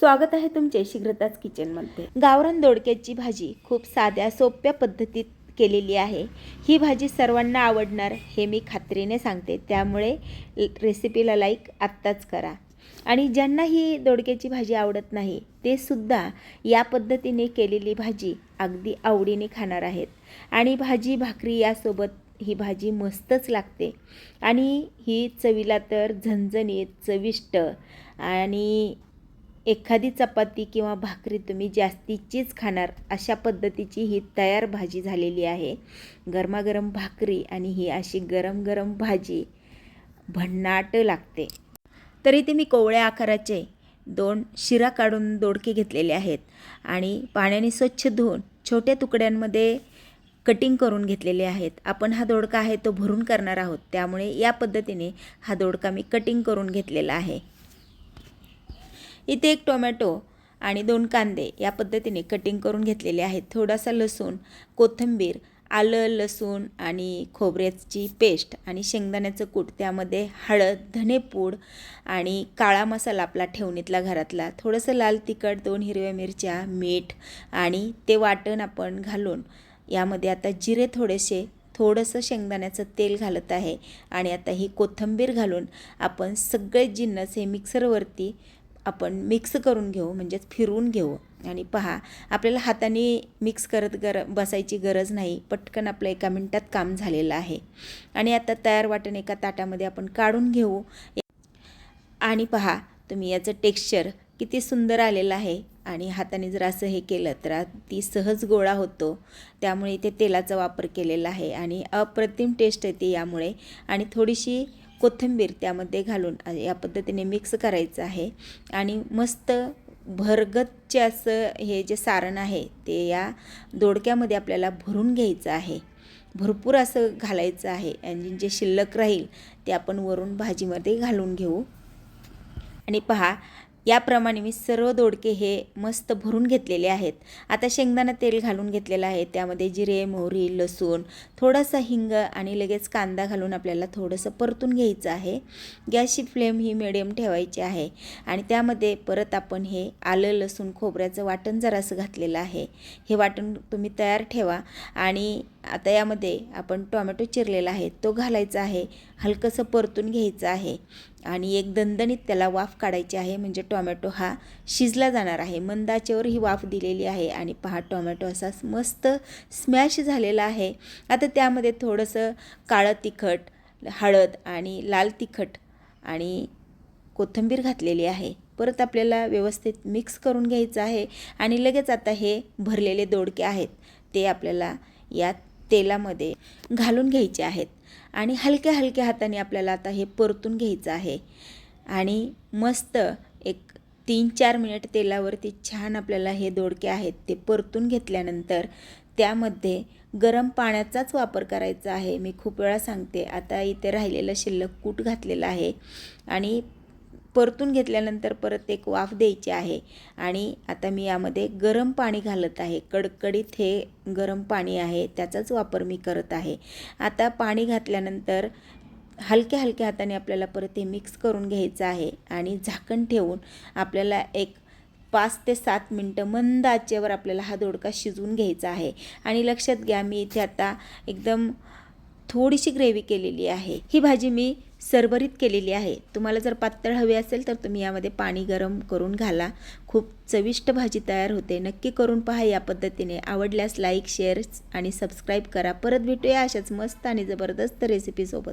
स्वागत आहे तुमचे शीघ्रताच किचनमध्ये. गावरान दोडक्याची भाजी खूप साध्या सोप्या पद्धतीत केलेली आहे. ही भाजी सर्वांना आवडणार हे मी खात्रीने सांगते. त्यामुळे रेसिपीला लाईक आत्ताच करा. आणि ज्यांना ही दोडक्याची भाजी आवडत नाही ते सुद्धा या पद्धतीने केलेली भाजी अगदी आवडीने खाणार आहेत. आणि भाजी भाकरी यासोबत ही भाजी मस्तच लागते. आणि ही चवीला तर झणझणीत चविष्ट आणि एखादी चपाती किंवा भाकरी तुम्ही जास्तीचीच खाणार अशा पद्धतीची ही तयार भाजी झालेली आहे. गरमागरम भाकरी आणि ही अशी गरम गरम भाजी भन्नाट लागते. तरी ते मी कोवळ्या आकाराचे दोन शिरा काढून दोडके घेतलेले आहेत आणि पाण्याने स्वच्छ धुवून छोट्या तुकड्यांमध्ये कटिंग करून घेतलेले आहेत. आपण हा दोडका आहे तो भरून करणार आहोत त्यामुळे या पद्धतीने हा दोडका मी कटिंग करून घेतलेला आहे. इथे एक टोमॅटो आणि दोन कांदे या पद्धतीने कटिंग करून घेतलेले आहेत. थोडासा लसूण कोथिंबीर आलं लसूण आणि खोबऱ्याची पेस्ट आणि शेंगदाण्याचं कूट त्यामध्ये हळद धनेपूड आणि काळा मसाला आपला ठेवणीतला घरातला. थोडंसं लाल तिखट दोन हिरव्या मिरच्या मीठ आणि ते वाटण आपण घालून यामध्ये आता जिरे थोडेसे थोडंसं शेंगदाण्याचं तेल घालत आहे आणि आता ही कोथिंबीर घालून आपण सगळे जिन्नस हे मिक्सरवरती आपण मिक्स करून घेऊ म्हणजेच फिरवून घेऊ. आणि पहा आपल्याला हाताने मिक्स करत गर बसायची गरज नाही. पटकन आपलं एका मिनटात काम झालेलं आहे. आणि आता तयार वाटण एका ताटामध्ये आपण काढून घेऊ. आणि पहा तुम्ही याचं टेक्स्चर किती सुंदर आलेलं आहे. आणि हाताने जर असं हे केलं तर ती सहज गोळा होतो. त्यामुळे इथे तेलाचा वापर केलेला आहे. आणि अप्रतिम टेस्ट येते यामुळे. आणि थोडीशी कोथिंबीर त्यामध्ये घालून या पद्धतीने मिक्स करायचं आहे. आणि मस्त भरगतचे असं हे जे सारण आहे ते या दोडक्यामध्ये आपल्याला भरून घ्यायचं आहे. भरपूर असं घालायचं आहे. आणि जे शिल्लक राहील ते आपण वरून भाजीमध्ये घालून घेऊ. आणि पहा याप्रमाणे मी सर्व दोडके हे मस्त भरून घेतलेले आहेत. आता शेंगदाणा तेल घालून घेतलेलं आहे. त्यामध्ये जिरे मोहरी लसूण थोडासा हिंग आणि लगेच कांदा घालून आपल्याला थोडंसं परतून घ्यायचं आहे. गॅसची फ्लेम ही मिडियम ठेवायची आहे आणि त्यामध्ये परत आपण हे आलं लसूण खोबऱ्याचं वाटण जरासं घातलेलं आहे. हे वाटण तुम्ही तयार ठेवा आणि आता यामध्ये आपण टोमॅटो चिरलेला आहे. तो घालायचा आहे. हलकंसं परतून घ्यायचं आहे. आणि एक दणदणीत त्याला वाफ काढायची आहे म्हणजे टोमॅटो हा शिजला जाणार आहे. मंदाचेवर ही वाफ दिलेली आहे आणि पहा टोमॅटो असा मस्त स्मॅश झालेला आहे. आता त्यामध्ये थोडंसं काळं तिखट हळद आणि लाल तिखट आणि कोथिंबीर घातलेली आहे. परत आपल्याला व्यवस्थित मिक्स करून घ्यायचं आहे आणि लगेच आता हे भरलेले दोडके आहेत ते आपल्याला यात तेलामध्ये घालून घ्यायचे आहेत. आणि हलक्या हलक्या हाताने आपल्याला आता हे परतून घ्यायचं आहे. आणि मस्त एक तीन चार मिनिट तेलावरती छान आपल्याला हे दोडके आहेत ते परतून घेतल्यानंतर त्यामध्ये गरम पाण्याचाच वापर करायचा आहे. मी खूप वेळा सांगते आता इथे राहिलेलं शिल्लक कूट घातलेलं आहे. आणि परतून घेतल्यानंतर परत एक वाफ द्यायची आहे. आणि आता मी यामध्ये गरम पाणी घालत आहे. कडकडीत हे गरम पाणी आहे. त्याचाच वापर मी करत आहे. आता पाणी घातल्यानंतर हलक्या हलक्या हाताने आपल्याला परत हे मिक्स करून घ्यायचं आहे. आणि झाकण ठेवून आपल्याला एक पाच ते सात मिनटं मंद आचेवर आपल्याला हा दोडका शिजवून घ्यायचा आहे. आणि लक्षात घ्या मी इथे आता एकदम थोडीशी ग्रेव्ही केलेली आहे. ही भाजी मी सरभरीत केलेली आहे. तुम्हाला जर पातळ हवी असेल तर तुम्ही यामध्ये पाणी गरम करून घाला. खूप चविष्ट भाजी तयार होते. नक्की करून पहा या पद्धतीने. आवडल्यास लाईक शेअर आणि सबस्क्राईब करा. परत भेटूया अशाच मस्त आणि जबरदस्त रेसिपीसोबत